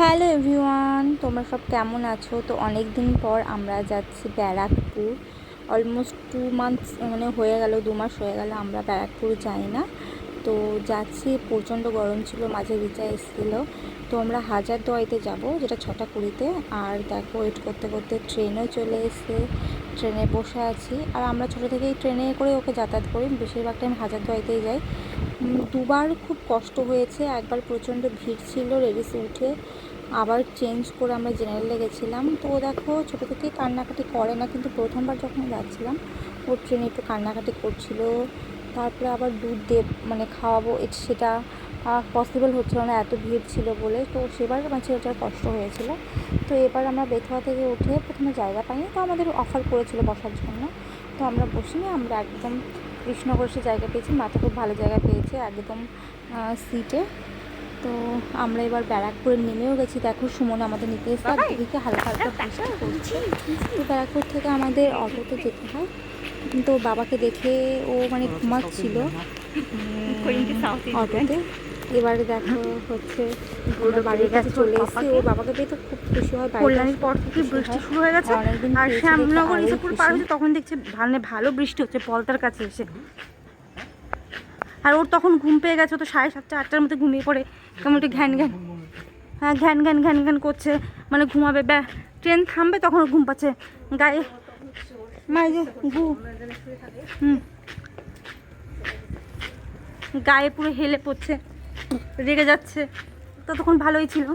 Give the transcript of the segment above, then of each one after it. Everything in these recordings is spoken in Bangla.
হ্যালো এভরিওয়ান, তোমরা সব কেমন আছো? তো অনেক দিন পর আমরা যাচ্ছি ব্যারাকপুর। অলমোস্ট টু মান্থস মানে হয়ে গেল, দু মাস হয়ে গেল, আমরা ব্যারাকপুর যাই না। তো যাচ্ছি, প্রচণ্ড গরম ছিল, মাঝে রিচা এসেছিল। তো আমরা হাজার দোয়াইতে যাব, যেটা ছটা কুড়িতে। আর দেখো, ওয়েট করতে করতে ট্রেনও চলে এসে ট্রেনে বসে আছি। আর আমরা ছোটো থেকেই ট্রেনে করে ওকে যাতায়াত করি। বেশিরভাগ টাইম হাজার দোয়াইতেই যাই। দুবার খুব কষ্ট হয়েছে। একবার প্রচণ্ড ভিড় ছিল রেডিসে উঠে আবার চেঞ্জ করে আমরা জেনারেলে গেছিলাম। তো দেখো, ছোটো থেকেই কান্নাকাটি করে না, কিন্তু প্রথমবার যখন যাচ্ছিলাম, ও ট্রেনে একটু কান্নাকাটি করছিল। তারপরে আবার দুধ দে মানে খাওয়াবো সেটা পসিবল হচ্ছিল না এত ভিড় ছিল বলে। তো সেবার আমার ছেলেটার কষ্ট হয়েছিল। তো এবার আমরা বেথুয়া থেকে উঠে প্রথমে জায়গা পাইনি। তো আমাদের অফার করেছিল বসার জন্য। তো আমরা বসিনি আমরা একদম কৃষ্ণগর সে জায়গা পেয়েছি মাথা খুব ভালো জায়গা পেয়েছে একদম সিটে তো আমরা এবার ব্যারাকপুরে নেমেও গেছি। দেখো সুমন আমাদের নিতে এসে হালকা হালকা বৃষ্টি করছে তো ব্যারাকপুর থেকে আমাদের অটোতে যেতে হয়। ওর বাবাকে দেখে ও মানে ঘুমাচ্ছিল অটোতে। এবারে দেখো হচ্ছে বাড়ির কাছে চলে এসেছি। ওর বাবাকে পেয়ে তো খুব খুশি হয় কল্যাণীর পর থেকে বৃষ্টি শুরু হয়ে গেছে। আর শ্যামনগর ইসেপুর। পার হয়েছে তখন দেখছে ভালো ভালো বৃষ্টি হচ্ছে পলতার কাছে এসে। আর ওর তখন ঘুম পেয়ে গেছে ও তো সাড়ে সাতটা আটটার মধ্যে ঘুমিয়ে পড়ে কেমন একটু ঘ্যান ঘ্যান। হ্যাঁ ঘ্যান ঘ্যান ঘ্যান ঘ্যান করছে মানে ঘুমাবে ব্যা ট্রেন থামবে তখন ঘুম পাচ্ছে। গায়ে গায়ে পুরো হেলে পড়ছে, রেগে যাচ্ছে। ততক্ষণ ভালোই ছিল।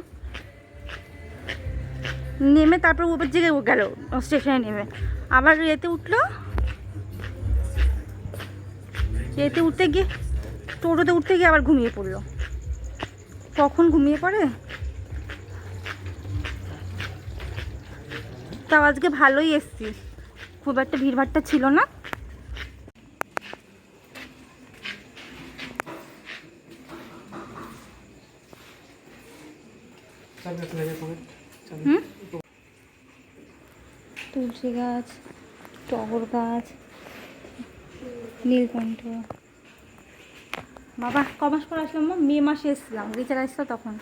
নেমে তারপর উপর দিকে গেল, স্টেশনে নেমে। আবার এতে উঠল। এতে উঠতে গিয়ে, টোটোতে উঠতে গিয়ে আবার ঘুমিয়ে পড়ল। কখন ঘুমিয়ে পড়ে? তাও আজকে ভালোই এসছি। খুব একটা ভিড়ভাট্টা ছিল না। তুলসী গাছ টগর গাছ নীলকণ্ঠ। বাবা ক মাস পর আসলাম মা? মে মাসে এসেছিলাম। রিচার আসতো তখন।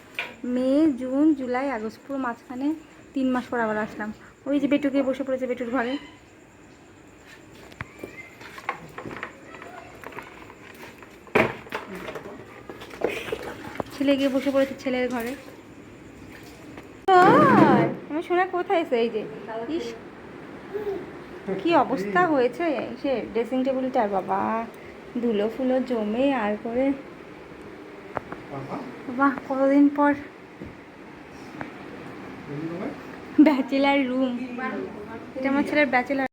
মে জুন জুলাই আগস্ট পুরো মাঝখানে তিন মাস পর আবার আসলাম। ওই যে বেটুকে বসে পড়েছে বেটুর ঘরে। ছেলে গিয়ে বসে পড়েছে ছেলের ঘরে। আর, আমি শোনা কোথায় এসে এই যে ইস কি অবস্থা হয়েছে? সে ড্রেসিং টেবিলটার বাবা ধুলো ফুলো জমে আর করে বাহ কতদিন পর? ব্যাচেলার রুম এটা আমার ছেলের ব্যাচেলার